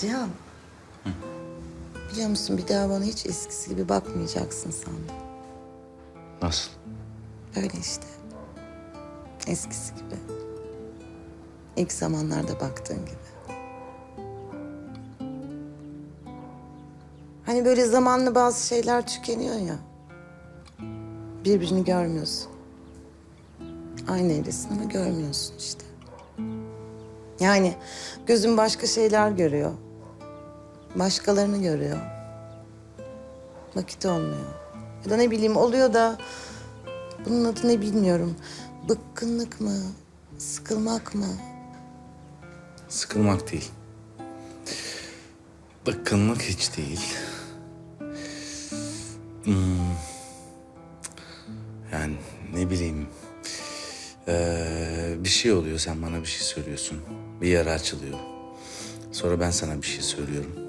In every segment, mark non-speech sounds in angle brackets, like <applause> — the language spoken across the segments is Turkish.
Cihan. Biliyor musun bir daha bana hiç eskisi gibi bakmayacaksın sandım. Nasıl? Öyle işte. Eskisi gibi. İlk zamanlarda baktığın gibi. Hani böyle zamanla bazı şeyler tükeniyor ya. Birbirini görmüyorsun. Aynı evdesin ama görmüyorsun işte. Yani gözün başka şeyler görüyor. Başkalarını görüyor. Vakit olmuyor. Ya da ne bileyim oluyor da bunun adı ne bilmiyorum. Bıkkınlık mı? Sıkılmak mı? Sıkılmak değil. Bıkkınlık hiç değil. Hmm. Yani ne bileyim. Ee, bir şey oluyor sen bana bir şey söylüyorsun. Bir yara açılıyor. Sonra ben sana bir şey söylüyorum.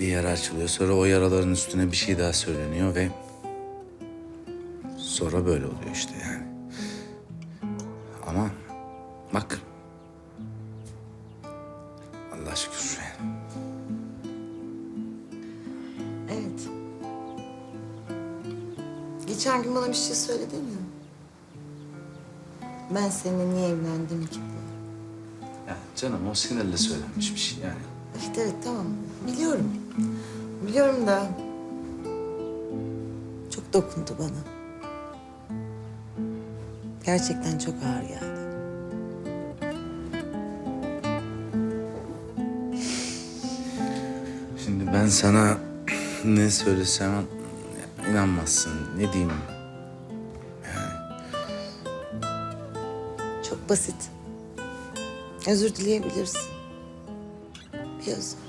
Bir yara açılıyor. Sonra o yaraların üstüne bir şey daha söyleniyor ve... Sonra böyle oluyor işte yani. Ama bak. Allah şükür. Evet. Geçen gün bana bir şey söyledin ya. Ben seninle niye evlendim ki. Ya canım o sinirle söylenmiş bir şey yani. Evet evet tamam. Biliyorum. Biliyorum da çok dokundu bana. Gerçekten çok ağır geldi. Şimdi ben sana ne söylesem inanmazsın. Ne diyeyim? Çok basit. Özür dileyebilirsin. Bir özür.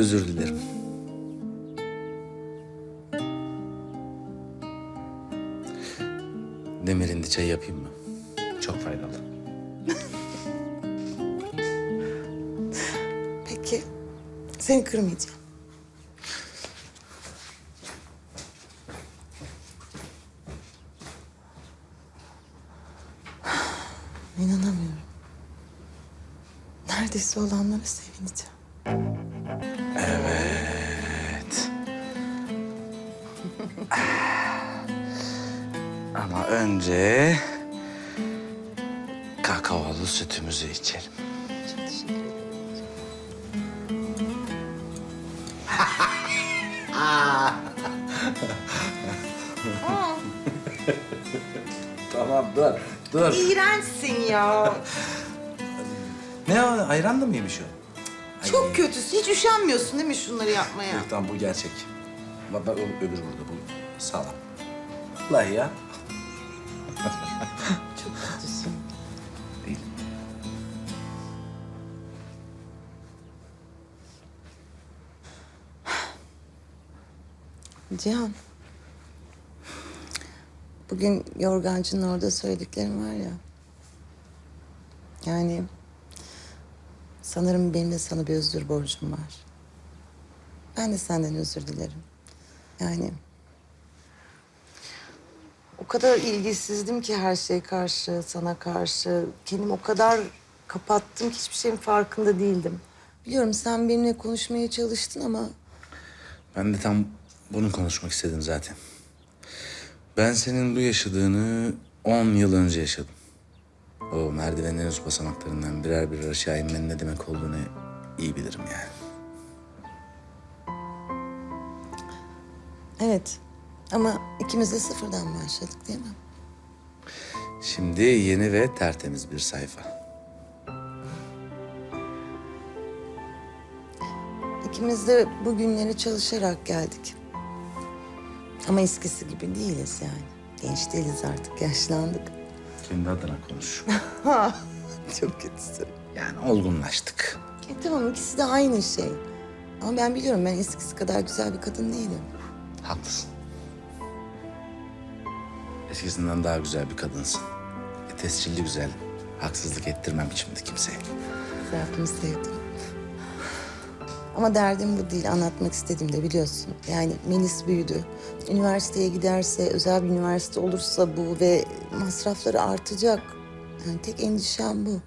Özür dilerim. Demir'in çay yapayım mı? Çok faydalı. <laughs> Peki. Seni kırmayacağım. <sighs> İnanamıyorum. Neredeyse olanlara sevineceğim. Evet. <laughs> Ama önce kakaolu sütümüzü içelim. Çok teşekkür ederim. Tamam dur, dur. İğrençsin ya. Ne o? Ayran da mıymış o? Çok kötüsün. Hiç üşenmiyorsun değil mi şunları yapmaya? Yok tamam bu gerçek. Bak, bak o öbürü burada bu sağlam. Vallahi ya. <laughs> Çok kötüsün. Değil. Cihan. Bugün yorgancının orada söylediklerim var ya. Yani sanırım benim de sana bir özür borcum var. Ben de senden özür dilerim. Yani o kadar ilgisizdim ki her şeye karşı, sana karşı. Kendimi o kadar kapattım ki hiçbir şeyin farkında değildim. Biliyorum sen benimle konuşmaya çalıştın ama Ben de tam bunu konuşmak istedim zaten. Ben senin bu yaşadığını 10 yıl önce yaşadım. O merdivenlerin üst basamaklarından birer birer aşağı inmenin ne demek olduğunu iyi bilirim yani. Evet. Ama ikimiz de sıfırdan başladık değil mi? Şimdi yeni ve tertemiz bir sayfa. İkimiz de bu günleri çalışarak geldik. Ama eskisi gibi değiliz yani. Genç değiliz artık, yaşlandık. Kendi adına konuş. Çok kötüsün. Yani olgunlaştık. E tamam ikisi de aynı şey. Ama ben biliyorum ben eskisi kadar güzel bir kadın değilim. Haklısın. Eskisinden daha güzel bir kadınsın. E, tescilli güzel. Haksızlık ettirmem şimdi kimseye. Zaten sevdim. Ama derdim bu değil. Anlatmak istediğim de biliyorsun. Yani Melis büyüdü. Üniversiteye giderse, özel bir üniversite olursa bu ve masrafları artacak. Yani tek endişem bu.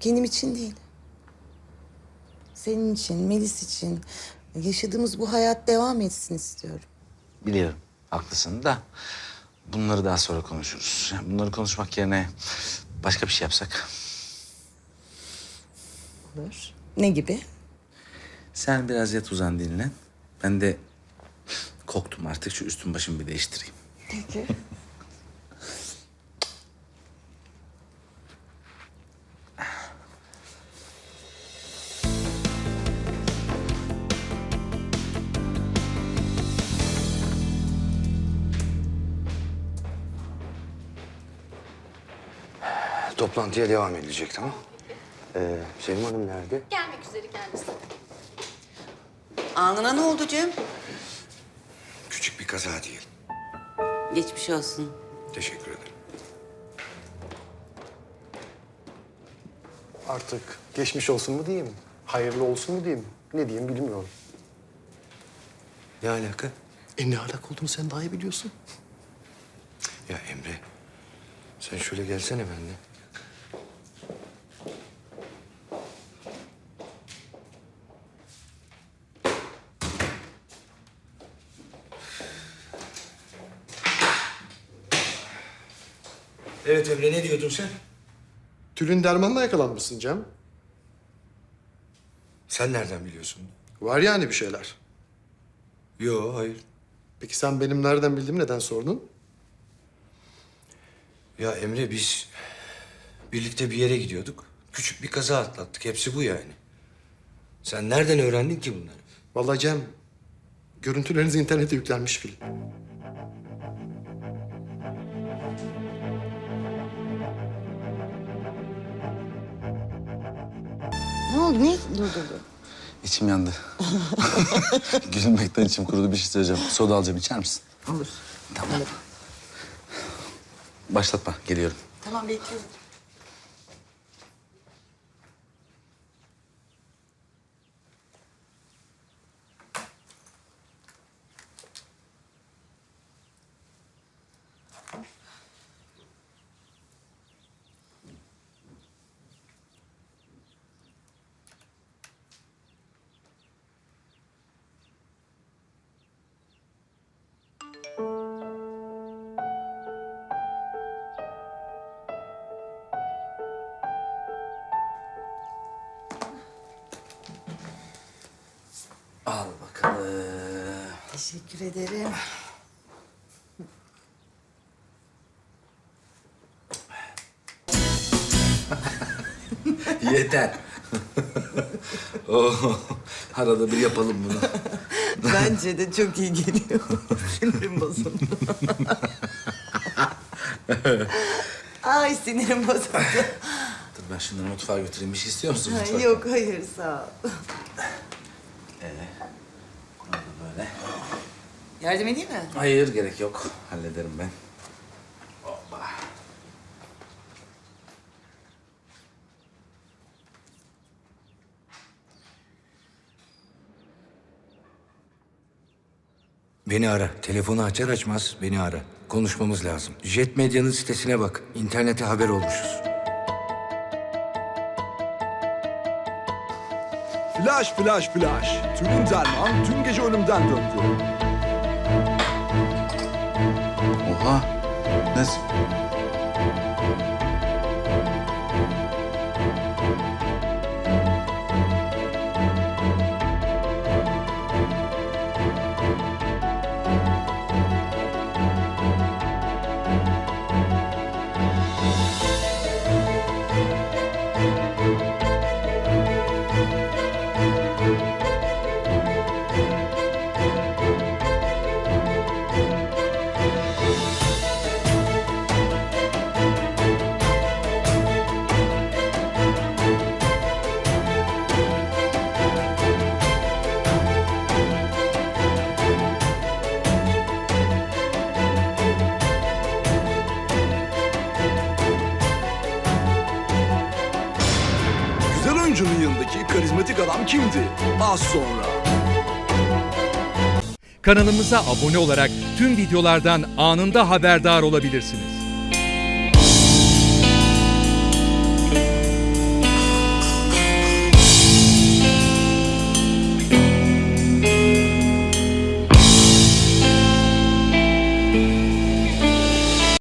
Kendim için değil. Senin için, Melis için yaşadığımız bu hayat devam etsin istiyorum. Biliyorum, haklısın da bunları daha sonra konuşuruz. Yani bunları konuşmak yerine başka bir şey yapsak. Olur. Ne gibi? Sen biraz yat uzan dinlen. Ben de koktum artık şu üstüm başımı bir değiştireyim. Peki. Toplantıya devam edilecek tamam. Ee, Sevim Hanım nerede? Gelmek üzere kendisi. Alnına ne oldu Cem? Küçük bir kaza değil. Geçmiş olsun. Teşekkür ederim. Artık geçmiş olsun mu diyeyim, hayırlı olsun mu diyeyim, ne diyeyim bilmiyorum. Ne alaka? E ne alaka olduğunu sen daha iyi biliyorsun. Ya Emre, sen şöyle gelsene benimle. Evet Emre, ne diyordun sen? Tülin dermanla yakalanmışsın Cem. Sen nereden biliyorsun? Var yani bir şeyler. Yo, hayır. Peki sen benim nereden bildiğimi neden sordun? Ya Emre biz birlikte bir yere gidiyorduk. Küçük bir kaza atlattık. Hepsi bu yani. Sen nereden öğrendin ki bunları? Vallahi Cem, görüntüleriniz internete yüklenmiş film. Ne oldu? Niye durdurdu? İçim yandı. <laughs> Gülünmekten içim kurudu bir şey söyleyeceğim. Soda alacağım içer misin? Olur. Tamam. Başlatma geliyorum. Tamam bekliyorum. Teşekkür ederim. Yeter. oh, arada bir yapalım bunu. Bence de çok iyi geliyor. Sinirim bozuldu. Ay sinirim bozuldu. Dur ben şunları mutfağa götüreyim. Bir şey istiyor musun mutfakta? Yok hayır sağ ol. Bunu da böyle. Yardım edeyim mi? Hayır gerek yok. Hallederim ben. Hoppa. Beni ara. Telefonu açar açmaz beni ara. Konuşmamız lazım. Jet Medya'nın sitesine bak. İnternete haber olmuşuz. Flash flash flash. Tülin Derman tüm gece ölümden döndü. Oha. Nasıl? Adam kimdi? Az sonra. Kanalımıza abone olarak tüm videolardan anında haberdar olabilirsiniz.